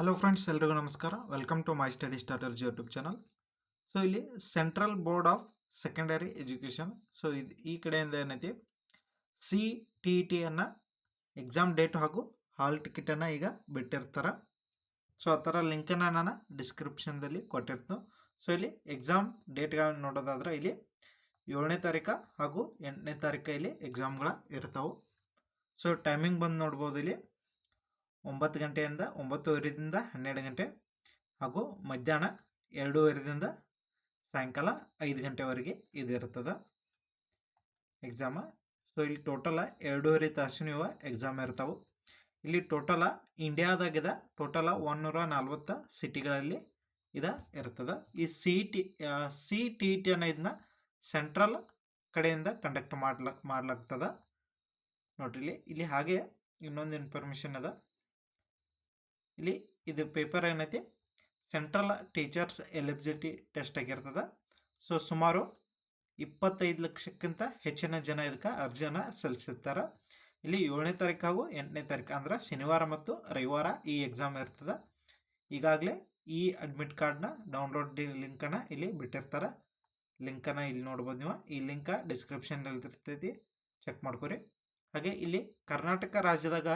Hello friends ಎಲ್ರಿಗೂ ನಮಸ್ಕಾರ. Welcome to my study starters YouTube channel so ಇಲ್ಲಿ central board of secondary education so ಇದು ಈ ಕಡೆಯಿಂದ ಏನೈತಿ? ಸಿ ಟಿ ಇ ಟಿಯನ್ನು ಎಕ್ಸಾಮ್ ಡೇಟ್ ಹಾಗೂ ಹಾಲ್ ಟಿಕೆಟನ್ನು ಈಗ ಬಿಟ್ಟಿರ್ತಾರೆ. ಸೊ ಆ ಥರ ಲಿಂಕನ್ನು ನಾನು ಡಿಸ್ಕ್ರಿಪ್ಷನ್ದಲ್ಲಿ ಕೊಟ್ಟಿರ್ತೀನಿ. ಸೊ ಇಲ್ಲಿ ಎಕ್ಸಾಮ್ ಡೇಟ್ಗಳನ್ನ ನೋಡೋದಾದ್ರೆ ಇಲ್ಲಿ ಏಳನೇ ತಾರೀಕು ಹಾಗೂ ಎಂಟನೇ ತಾರೀಕು ಇಲ್ಲಿ ಎಕ್ಸಾಮ್ಗಳ ಇರ್ತಾವೆ. ಸೊ ಟೈಮಿಂಗ್ ಬಂದು ನೋಡ್ಬೋದು ಇಲ್ಲಿ. ಒಂಬತ್ತು ಗಂಟೆಯಿಂದ ಒಂಬತ್ತುವರೆದಿಂದ ಹನ್ನೆರಡು ಗಂಟೆ ಹಾಗೂ ಮಧ್ಯಾಹ್ನ ಎರಡೂವರೆದಿಂದ ಸಾಯಂಕಾಲ ಐದು ಗಂಟೆವರೆಗೆ ಇದಿರ್ತದೆ ಎಕ್ಸಾಮ ಸೊ ಇಲ್ಲಿ ಟೋಟಲ ಎರಡೂವರೆ ತಾಸು ನೀವು ಎಕ್ಸಾಮ್ ಇರ್ತಾವೆ. ಇಲ್ಲಿ ಟೋಟಲ ಇಂಡಿಯಾದಾಗಿದ ಟೋಟಲ ಒನ್ನೂರ ನಲ್ವತ್ತು ಸಿಟಿಗಳಲ್ಲಿ ಇದು ಇರ್ತದೆ ಈ C T C T T ಅನ್ನೋ ಇದನ್ನ ಸೆಂಟ್ರಲ್ ಕಡೆಯಿಂದ ಕಂಡಕ್ಟ್ ಮಾಡ್ಲಕ್ ಮಾಡ್ಲಾಗ್ತದ. ನೋಡ್ರಿ ಇಲ್ಲಿ ಹಾಗೆ ಇನ್ನೊಂದು ಇನ್ಫಾರ್ಮೇಷನ್ ಅದ. ಇಲ್ಲಿ ಇದು ಪೇಪರ್ ಏನೈತಿ? ಸೆಂಟ್ರಲ್ ಟೀಚರ್ಸ್ ಎಲಿಜಿಬಿಲಿಟಿ ಟೆಸ್ಟ್ ಆಗಿರ್ತದೆ. ಸೊ ಸುಮಾರು ಇಪ್ಪತ್ತೈದು ಲಕ್ಷಕ್ಕಿಂತ ಹೆಚ್ಚಿನ ಜನ ಇದಕ್ಕೆ ಅರ್ಜಿಯನ್ನು ಸಲ್ಲಿಸಿರ್ತಾರೆ. ಇಲ್ಲಿ ಏಳನೇ ತಾರೀಕು ಹಾಗೂ ಎಂಟನೇ ತಾರೀಕು, ಅಂದ್ರೆ ಶನಿವಾರ ಮತ್ತು ರವಿವಾರ ಈ ಎಕ್ಸಾಮ್ ಇರ್ತದೆ. ಈಗಾಗಲೇ ಈ ಅಡ್ಮಿಟ್ ಕಾರ್ಡ್ನ ಡೌನ್ಲೋಡ್ ಲಿಂಕನ್ನು ಇಲ್ಲಿ ಬಿಟ್ಟಿರ್ತಾರೆ. ಲಿಂಕನ್ನು ಇಲ್ಲಿ ನೋಡ್ಬೋದು ನೀವು. ಈ ಲಿಂಕ ಡಿಸ್ಕ್ರಿಪ್ಷನ್ ಇರ್ತೈತಿ. ಚೆಕ್ ಮಾಡ್ಕೊರಿ. ಹಾಗೆ ಇಲ್ಲಿ ಕರ್ನಾಟಕ ರಾಜ್ಯದಾಗ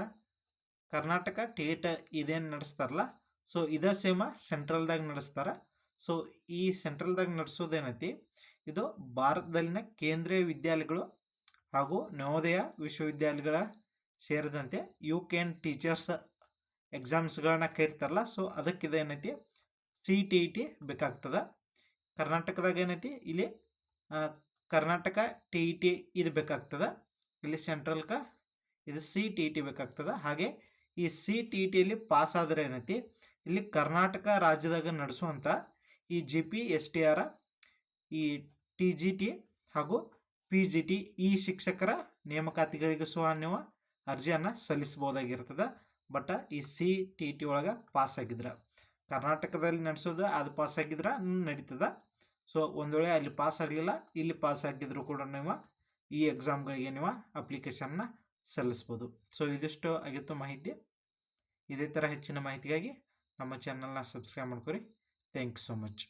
ಕರ್ನಾಟಕ ಟೇಟ್ ಇದೇನು ನಡೆಸ್ತಾರಲ್ಲ ಸೊ ಇದೇ ಸೇಮ ಸೆಂಟ್ರಲ್ದಾಗ ನಡೆಸ್ತಾರೆ. ಸೊ ಈ ಸೆಂಟ್ರಲ್ದಾಗ ನಡೆಸೋದೇನೈತಿ, ಇದು ಭಾರತದಲ್ಲಿನ ಕೇಂದ್ರೀಯ ವಿದ್ಯಾಲಯಗಳು ಹಾಗೂ ನವೋದಯ ವಿಶ್ವವಿದ್ಯಾಲಯಗಳ ಸೇರಿದಂತೆ ಯು ಕೆನ್ ಟೀಚರ್ಸ್ ಎಕ್ಸಾಮ್ಸ್ಗಳನ್ನ ಕರಿತಾರಲ್ಲ ಸೊ ಅದಕ್ಕಿದೇನೈತಿ ಸಿ ಟಿ ಇ ಟಿ ಬೇಕಾಗ್ತದೆ. ಕರ್ನಾಟಕದಾಗ ಏನೈತಿ, ಇಲ್ಲಿ ಕರ್ನಾಟಕ ಟಿ ಇ ಟಿ ಇದು ಬೇಕಾಗ್ತದೆ. ಇಲ್ಲಿ ಸೆಂಟ್ರಲ್ಕ ಇದು ಸಿ ಟಿ ಇ ಟಿ ಬೇಕಾಗ್ತದೆ. ಹಾಗೆ ಈ ಸಿ ಟಿ ಟಿಯಲ್ಲಿ ಪಾಸ್ ಆದರೆ ಏನೈತಿ? ಇಲ್ಲಿ ಕರ್ನಾಟಕ ರಾಜ್ಯದಾಗ ನಡೆಸುವಂಥ ಈ G P, S T R, ಈ ಟಿ ಜಿ ಟಿ ಹಾಗೂ ಪಿ ಜಿ ಟಿ ಈ ಶಿಕ್ಷಕರ ನೇಮಕಾತಿಗಳಿಗೆ ಸಹ ನೀವು ಅರ್ಜಿಯನ್ನು ಸಲ್ಲಿಸ್ಬೋದಾಗಿರ್ತದೆ ಬಟ್ ಈ ಸಿ ಟಿ ಟಿ ಒಳಗೆ ಪಾಸ್ ಆಗಿದ್ರೆ ಕರ್ನಾಟಕದಲ್ಲಿ ನಡೆಸೋದು, ಅದು ಪಾಸ್ ಆಗಿದ್ರೆ ನಡೀತದೆ. ಸೊ ಒಂದು ವೇಳೆ ಅಲ್ಲಿ ಪಾಸ್ ಆಗಲಿಲ್ಲ ಇಲ್ಲಿ ಪಾಸ್ ಆಗಿದ್ರು ಕೂಡ ನೀವು ಈ ಎಕ್ಸಾಮ್ಗಳಿಗೆ ನೀವು ಅಪ್ಲಿಕೇಶನ್ನ ಸಲ್ಲಿಸ್ಬೋದು ಸೊ ಇದಿಷ್ಟು ಆಗಿತ್ತು ಮಾಹಿತಿ. ಇದೇ ಥರ ಹೆಚ್ಚಿನ ಮಾಹಿತಿಗಾಗಿ ನಮ್ಮ ಚಾನಲ್ನ ಸಬ್ಸ್ಕ್ರೈಬ್ ಮಾಡ್ಕೊರಿ. Thank you so much